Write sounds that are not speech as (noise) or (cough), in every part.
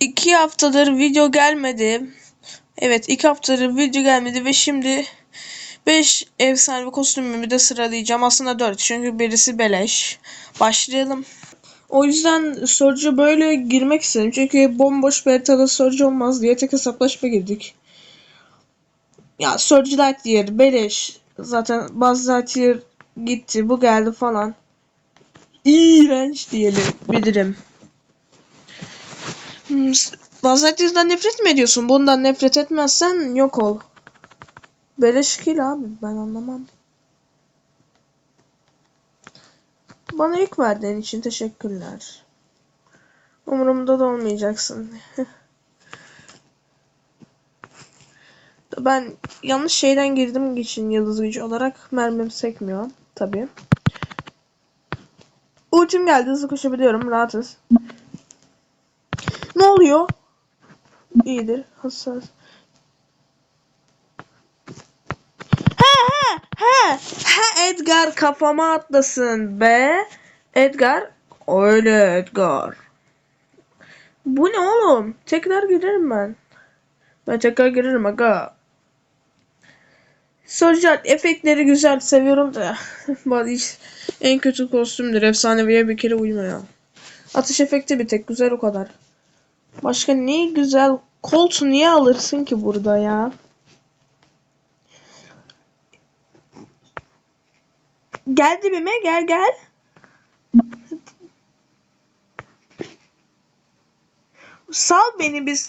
iki haftadır video gelmedi. Evet iki haftadır video gelmedi ve şimdi 5 efsane kostümümü de sıralayacağım. Aslında 4 çünkü birisi beleş. Başlayalım. O yüzden Surge'a böyle girmek istedim. Çünkü bomboş bir haritada Surge olmaz diye tek hesaplaşma girdik. Ya Surge Lightyear beleş. Zaten Buzz Lightyear gitti. Bu geldi falan. İğrenç diyelim bilirim. Hmm, Lightyear'dan nefret mi ediyorsun? Bundan nefret etmezsen yok ol. Beleş kill abi ben anlamam. Bana yük verdiğin için teşekkürler. Umurumda da olmayacaksın. (laughs) ben yanlış şeyden girdim için yıldız gücü olarak mermim sekmiyor tabi. Ultim geldi hızlı koşabiliyorum rahatız. Ne oluyor? İyidir hassas. He he he Edgar kafama atlasın be. Edgar öyle Edgar. Bu ne oğlum? Tekrar girerim ben. Ben tekrar girerim aga. Social efektleri güzel seviyorum da. (laughs) Hiç en kötü kostümdür. Efsaneviye bir kere uymuyor. Atış efekti bir tek güzel o kadar. Başka ne güzel Colt niye alırsın ki burada ya? Gel dibime gel gel. Sal beni biz.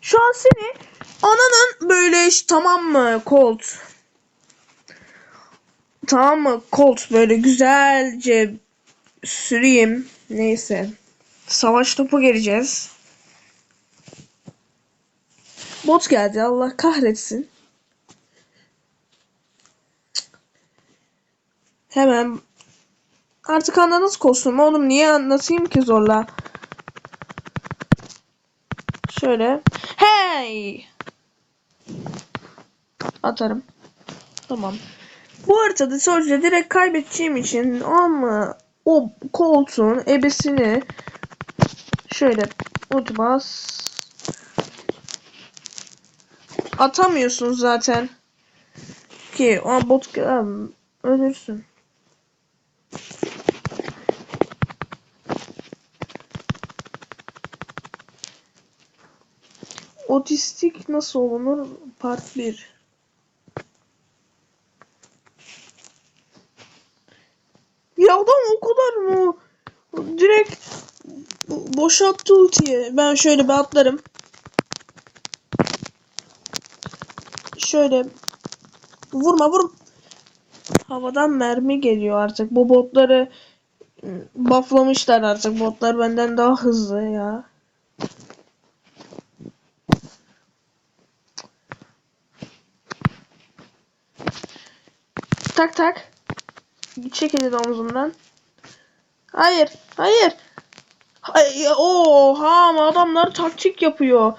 Şu an seni ananın böyle iş tamam mı Colt? Tamam mı Colt böyle güzelce süreyim. Neyse. Savaş topu geleceğiz. Bot geldi Allah kahretsin. Hemen artık anladınız kostümü oğlum niye anlatayım ki zorla. Şöyle. Hey! Atarım. Tamam. Bu haritada Surge'de direkt kaybedeceğim için ama o koltuğun ebesini şöyle bas atamıyorsun zaten ki o bot ölürsün. Otistik nasıl olunur? Part 1 Ya adam o kadar mı? Direkt boşalttı ultiyi. Ben şöyle bir atlarım. Şöyle vurma vur. Havadan mermi geliyor artık. Bu botları bufflamışlar artık. Botlar benden daha hızlı ya. Tak tak. Çek elini omzumdan. Hayır. Hayır. Hayır. Oha adamlar taktik yapıyor.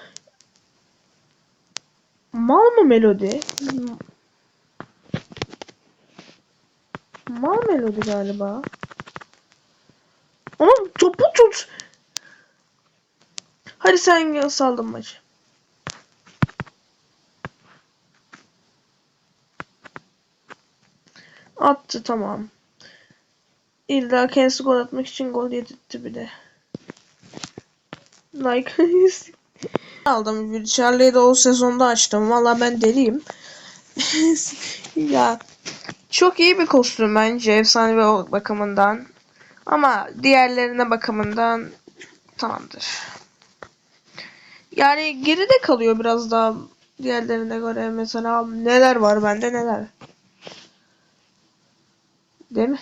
Mal mı Melodi? Mal Melodi galiba. Ama topu tut. Hadi sen saldın maçı. Attı tamam. İlla kendisi gol atmak için gol yedirtti bir de. Like. (laughs) Aldım. Charlie'yi de o sezonda açtım. Valla ben deliyim. (laughs) ya çok iyi bir kostüm bence efsane bir bakımından. Ama diğerlerine bakımından tamamdır. Yani geride kalıyor biraz daha diğerlerine göre. Mesela neler var bende neler. Değil mi?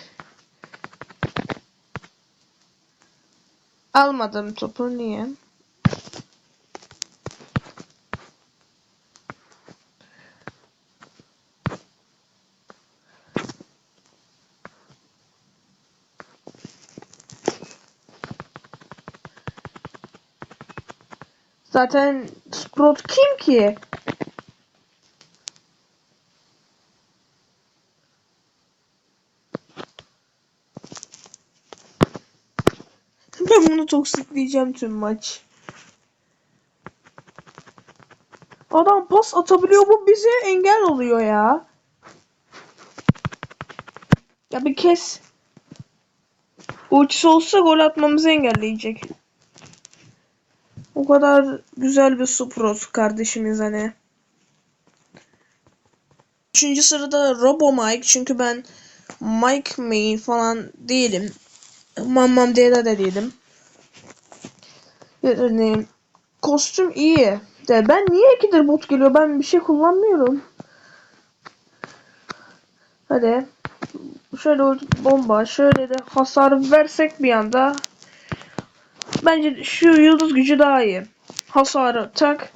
Almadım topu niye? Zaten Sprout kim ki? Ben bunu toksikleyeceğim tüm maç. Adam pas atabiliyor bu bize engel oluyor ya. Ya bir kes. Ultisi olsa gol atmamızı engelleyecek. O kadar güzel bir Suprot kardeşimiz hani. Üçüncü sırada Robo Mike çünkü ben Mike main falan değilim. Mamam Dera da değilim. Yani kostüm iyi. De ben niye ikidir bot geliyor? Ben bir şey kullanmıyorum. Hadi. Şöyle bomba. Şöyle de hasar versek bir anda. Bence şu yıldız gücü daha iyi. Hasarı tak.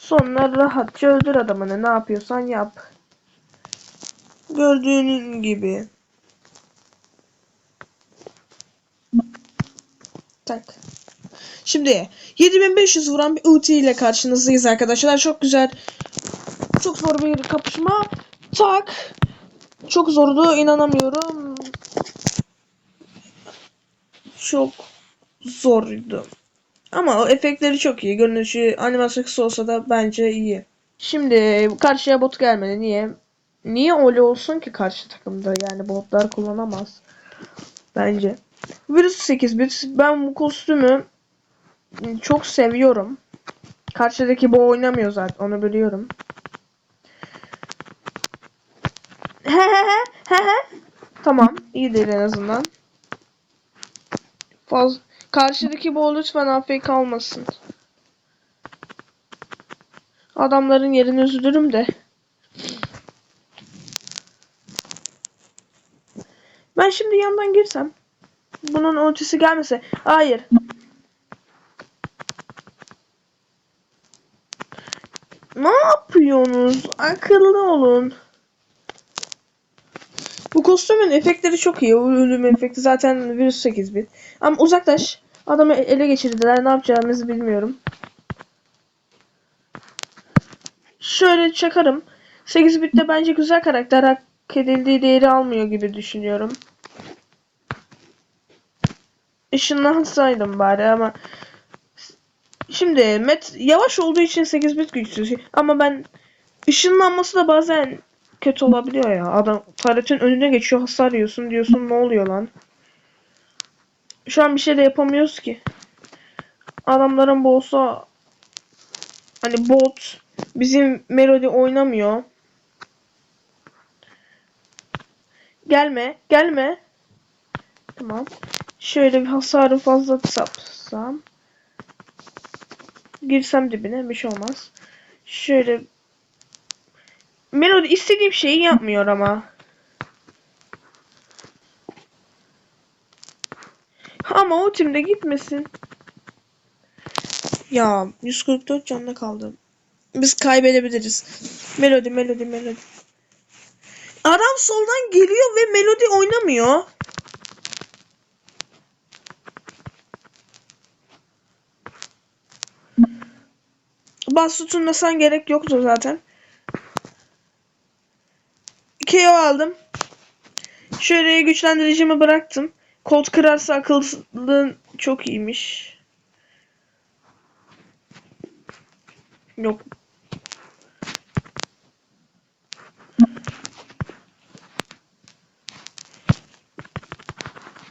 Sonra rahatça öldür adamını. Ne yapıyorsan yap. Gördüğünün gibi. Tak. Şimdi 7500 vuran bir ulti ile karşınızdayız arkadaşlar. Çok güzel. Çok zor bir kapışma. Tak. Çok zordu. inanamıyorum. Çok zordu. Ama o efektleri çok iyi. Görünüşü animasyon kısa olsa da bence iyi. Şimdi karşıya bot gelmedi. Niye? Niye öyle olsun ki karşı takımda? Yani botlar kullanamaz. Bence. Virüs 8 bit. Ben bu kostümü çok seviyorum. Karşıdaki bu oynamıyor zaten. Onu biliyorum. tamam. iyidir en azından. Faz Karşıdaki bu lütfen AFK kalmasın. Adamların yerini üzülürüm de. Ben şimdi yandan girsem. Bunun ultisi gelmese. Hayır. Ne yapıyorsunuz? Akıllı olun. Bu kostümün efektleri çok iyi. Ölüm efekti zaten virüs 8 bit. Ama uzaklaş. Adamı ele geçirdiler. Ne yapacağımızı bilmiyorum. Şöyle çakarım. 8 bitte bence güzel karakter. Hak edildiği değeri almıyor gibi düşünüyorum. Işınlansaydım bari ama Şimdi met yavaş olduğu için 8 bit güçsüz ama ben ışınlanması da bazen kötü olabiliyor ya. Adam taletin önüne geçiyor hasar yiyorsun diyorsun ne oluyor lan. Şu an bir şey de yapamıyoruz ki. Adamların bu olsa hani bot bizim melodi oynamıyor. Gelme, gelme. Tamam. Şöyle bir hasarı fazla sapsam. Girsem dibine bir şey olmaz. Şöyle Melodi istediğim şeyi yapmıyor ama. Ama o timde gitmesin. Ya 144 canlı kaldım. Biz kaybedebiliriz. Melodi, melodi, melodi. Adam soldan geliyor ve melodi oynamıyor. Bas tutunmasan gerek yoktu zaten. KO aldım. Şöyle güçlendiricimi bıraktım. Kod kırarsa akıllın çok iyiymiş. Yok.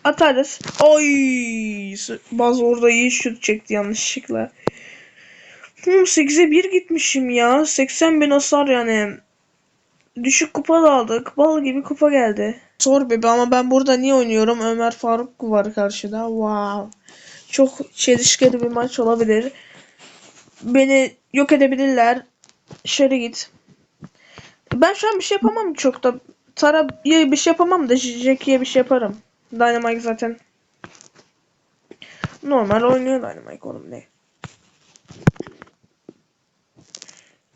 Atarız. Oy! Baz orada iyi şut çekti yanlışlıkla. 8'e 1 gitmişim ya. 80 bin hasar yani. Düşük kupa da aldık. Bal gibi kupa geldi. Zor bebe ama ben burada niye oynuyorum? Ömer Faruk var karşıda. Wow. Çok çelişkili bir maç olabilir. Beni yok edebilirler. Şöyle git. Ben şu an bir şey yapamam çok da. Tara'ya bir şey yapamam da Jackie'ye bir şey yaparım. Dynamite zaten. Normal oynuyor Dynamite oğlum ne.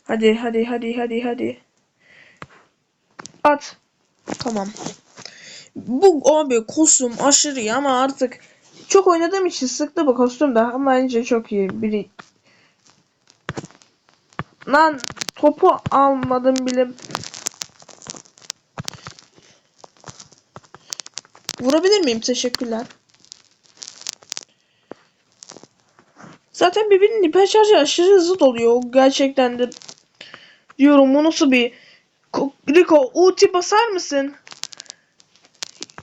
Hadi hadi hadi hadi hadi. At. Tamam. Bu abi kostüm aşırı iyi ama artık çok oynadığım için sıktı bu kostüm de ama bence çok iyi. Biri Lan topu almadım bile. Vurabilir miyim? Teşekkürler. Zaten birbirinin hiperşarjı aşırı hızlı doluyor. Gerçekten de diyorum bu nasıl bir Rico ulti basar mısın?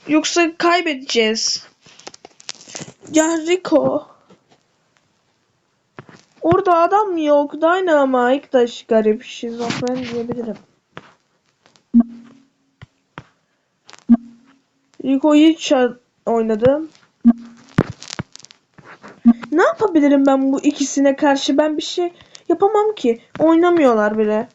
Yoksa kaybedeceğiz. Ya Rico. Orada adam yok. Dynamite da garip. Şizofren diyebilirim. Rico iyi oynadı. Ne yapabilirim ben bu ikisine karşı? Ben bir şey yapamam ki. Oynamıyorlar bile.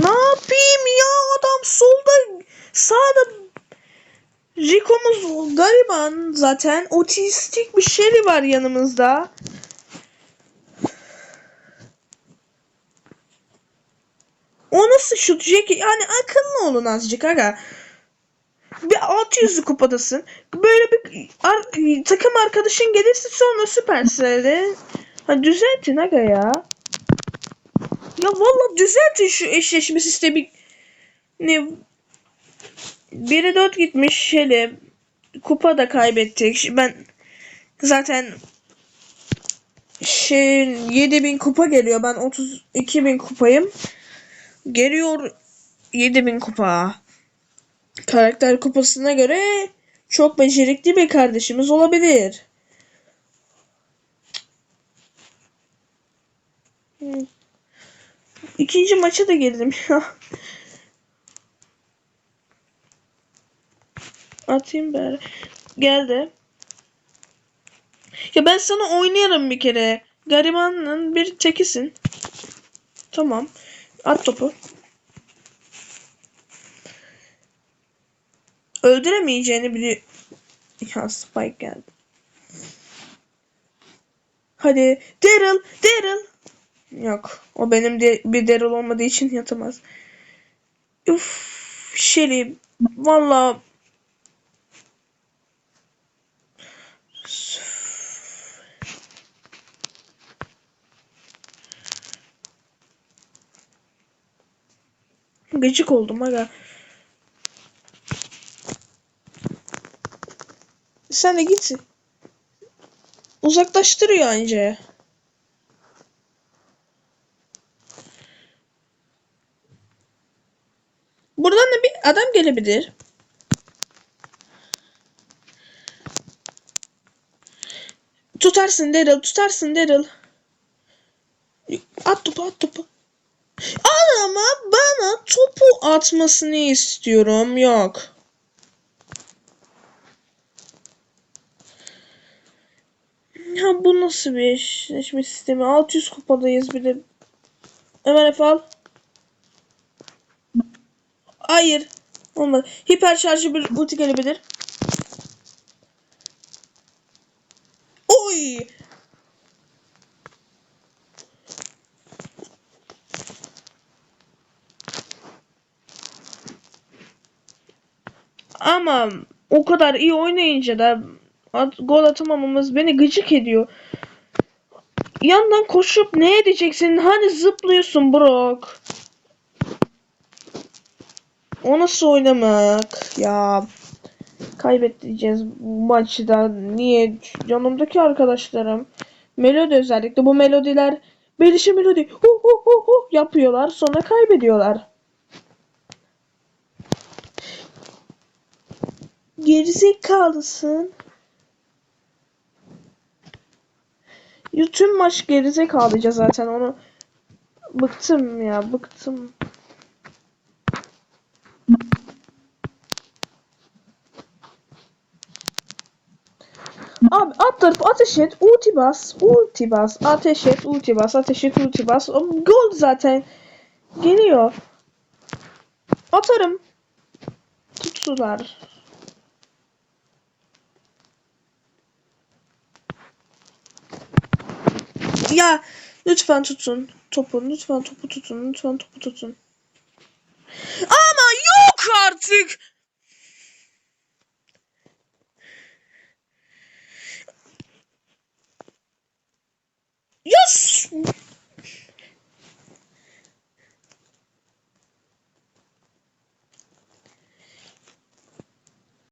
Ne yapayım ya adam solda sağda Rico'muz gariban zaten otistik bir şey var yanımızda. O nasıl şut? Yani akıllı olun azıcık aga. Bir 600'lü kupadasın. Böyle bir ar- takım arkadaşın gelirse sonra Supercell'de. Ha düzeltin aga ya. Ya vallahi düzeltin şu eşleşme sistemi. Ne 1'e 4 gitmiş şöyle kupa da kaybettik. Ben zaten şey 7000 kupa geliyor. Ben 32000 kupayım. Geliyor 7000 kupa. Karakter kupasına göre çok becerikli bir kardeşimiz olabilir. İkinci maça da girdim ya. (laughs) Atayım bari. Geldi. Ya ben sana oynayarım bir kere. Garibanın bir tekisin. Tamam. At topu. Öldüremeyeceğini biliyor. Ya Spike geldi. Hadi Daryl, Daryl. Yok. O benim de bir Daryl olmadığı için yatamaz. Uf, Shelly. Valla gıcık oldum aga. Sen de git. Uzaklaştırıyor anca. Buradan da bir adam gelebilir. Tutarsın Daryl, tutarsın Daryl. At topu, at topu. Al ama bana topu atmasını istiyorum. Yok. Ya bu nasıl bir eşleşme sistemi? 600 kupadayız bir de. Ömer Efe al. Hayır. Olmadı. Hiper şarjı bir ulti gelebilir. Ama o kadar iyi oynayınca da at- gol atamamamız beni gıcık ediyor. Yandan koşup ne edeceksin? Hani zıplıyorsun Brock. O nasıl oynamak? Ya kaybedeceğiz bu maçı da. Niye? Yanımdaki arkadaşlarım. Melodi özellikle bu melodiler Belişe melodi hu hu hu hu yapıyorlar sonra kaybediyorlar. Gerizekalısın. Tüm maç gerizekalıca zaten onu bıktım ya bıktım. Abi at tarafı ateş et, ulti bas, ulti bas, ateş et, ulti bas, ateş et, ulti bas. Gol zaten geliyor. Atarım. Tutsular. Ya lütfen tutun topu, lütfen topu tutun, lütfen topu tutun. Ama yok artık.